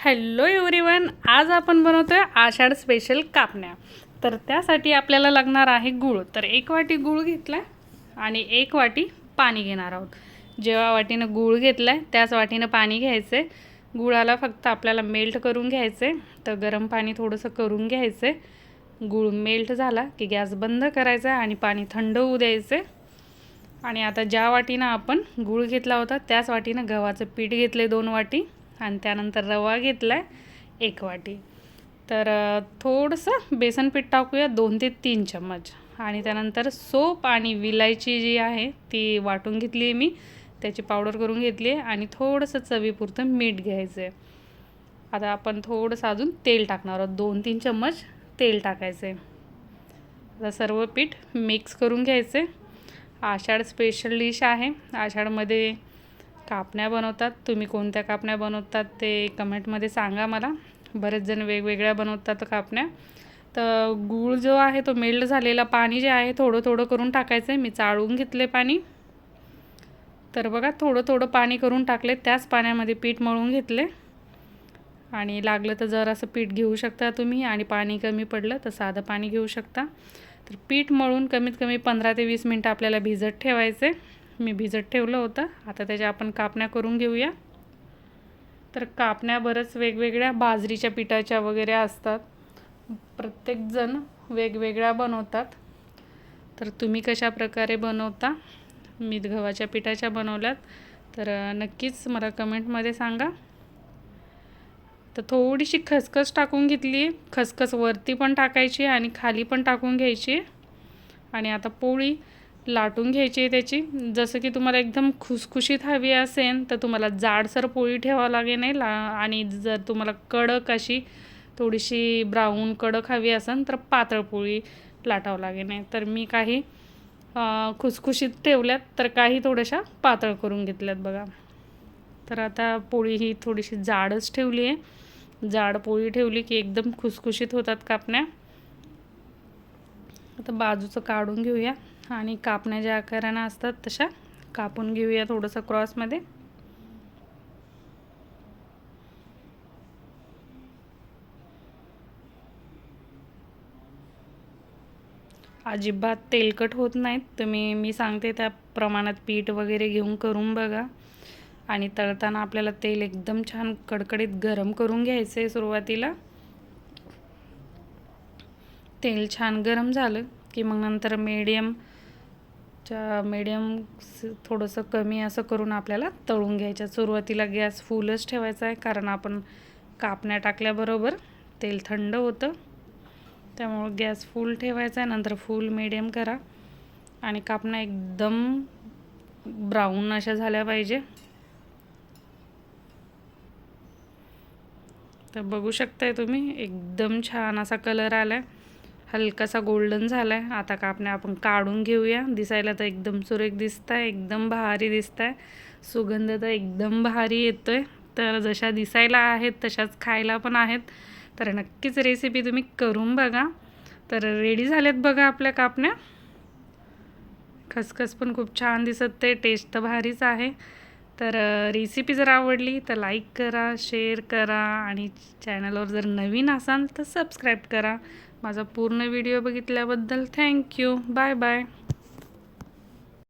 Hello everyone आज आपण बनवतो आहे आषाढ स्पेशल कापण्या. तर त्यासाठी आपल्याला लागणार आहे गूळ. तर एक वाटी गूळ घेतला आणि एक वाटी पाणी घेणार आहोत. जेव्हा वाटीनं गूळ घेतला आहे त्याच वाटीनं पाणी घ्यायचं आहे गुळाला फक्त आपल्याला मेल्ट करून घ्यायचं आहे तर गरम पाणी थोडंसं करून घ्यायचं आहे गूळ मेल्ट झाला की गॅस बंद करायचा आणि पाणी थंड होऊ द्यायचं आणि आता ज्या वाटीनं आपण गूळ घेतला होता त्याच वाटीनं गव्हाचं पीठ घेतले दोन वाटी. आणि त्यानंतर रवा घेतला आहे एक वाटी. तर थोडंसं बेसन पीठ टाकूया दोन ते तीन चम्मच. आणि त्यानंतर सोप आणि विलायची जी आहे ती वाटून घेतली आहे मी. त्याची पावडर करून घेतली आहे आणि थोडंसं चवीपुरतं मीठ घ्यायचं आहे आता आपण थोडंसं अजून तेल टाकणार आहोत. दोन तीन चम्मच तेल टाकायचं आहे आता सर्व पीठ मिक्स करून घ्यायचं आहे आषाढ स्पेशल डिश आहे. आषाढमध्ये कापण्या बनवतात. तुम्ही कोणत्या कापण्या बनवतात ते कमेंटमध्ये सांगा मला. बरेच जण वेगवेगळ्या बनवतात कापण्या. तर गूळ जो आहे तो मेल्ट झालेला पाणी जे आहे थोडं थोडं करून टाकायचं आहे मी चाळून घेतले पाणी. तर बघा थोडं थोडं पाणी करून टाकले. त्याच पाण्यामध्ये पीठ मळून घेतले. आणि लागलं तर जर असं पीठ घेऊ शकता तुम्ही. आणि पाणी कमी पडलं तर साधं पाणी घेऊ शकता. तर पीठ मळून कमीत कमी पंधरा ते वीस मिनटं आपल्याला भिजत ठेवायचे मी भिजत ठेवलं होतं. आता त्याच्या आपण कापण्या करून घेऊया. तर कापण्या बरंच वेगवेगळ्या बाजरीच्या पिठाच्या वगैरे असतात. प्रत्येकजण वेगवेगळ्या बनवतात. तर तुम्ही कशा प्रकारे बनवता? मी गव्हाच्या पिठाच्या बनवल्यात. तर नक्कीच मला कमेंटमध्ये सांगा. तर थोडीशी खसखस टाकून घेतली. खसखस वरती पण टाकायची आणि खाली पण टाकून घ्यायची. आणि आता पोळी. लाटून घ्यायची आहे त्याची. जसं की तुम्हाला एकदम खुसखुशीत हवी असेल तर तुम्हाला जाडसर पोळी ठेवावं लागेल नाही ला आणि जर तुम्हाला कडक अशी थोडीशी ब्राऊन कडक हवी असेल तर पातळ पोळी लाटावं लागेल नाही. तर मी काही खुसखुशीत ठेवल्यात तर काही थोड्याशा पातळ करून घेतल्यात बघा. तर आता पोळी ही थोडीशी जाडच ठेवली आहे. जाड पोळी ठेवली की एकदम खुसखुशीत होतात कापण्या. आता बाजूचं काढून घेऊया. आणि कापण्या ज्या आकारानं असतात तशा कापून घेऊया थोडंसं क्रॉसमध्ये. अजिबात तेलकट होत नाहीत. तुम्ही मी सांगते त्या प्रमाणात पीठ वगैरे घेऊन करून बघा. आणि तळताना आपल्याला तेल एकदम छान कडकडीत गरम करून घ्यायचं आहे सुरुवातीला. तेल छान गरम झालं की मग नंतर मीडियम च्या मीडियम थोडंसं कमी असं करून आपल्याला तळून घ्यायचं. सुरुवातीला गॅस फुलच ठेवायचा आहे कारण आपण कापण्या टाकल्याबरोबर तेल थंड होतं. त्यामुळं गॅस फुल ठेवायचा आहे नंतर फुल मिडियम करा. आणि कापण्या एकदम ब्राऊन अशा झाल्या पाहिजे. तर बघू शकताय तुम्ही एकदम छान असा कलर आला आहे हलकासा गोल्डन झाला आहे आता कापण्या आपण काढून घेऊया. दिसायला तर एकदम सुरेख दिसत आहे एकदम भारी दिसत आहे सुगंध तर एकदम भारी येतो आहे तर जशा दिसायला आहेत तशाच खायला पण आहेत. तर नक्कीच रेसिपी तुम्ही करून बघा. तर रेडी झाल्यात बघा आपल्या कापण्या. खसखस पण खूप छान दिसत ते टेस्ट तर भारीच आहे. तर रेसिपी जर आवडली तर लाईक करा शेअर करा आणि चॅनलवर जर नवीन असाल तर सबस्क्राईब करा. माझा पूर्ण व्हिडिओ बघितल्याबद्दल थँक्यू बाय बाय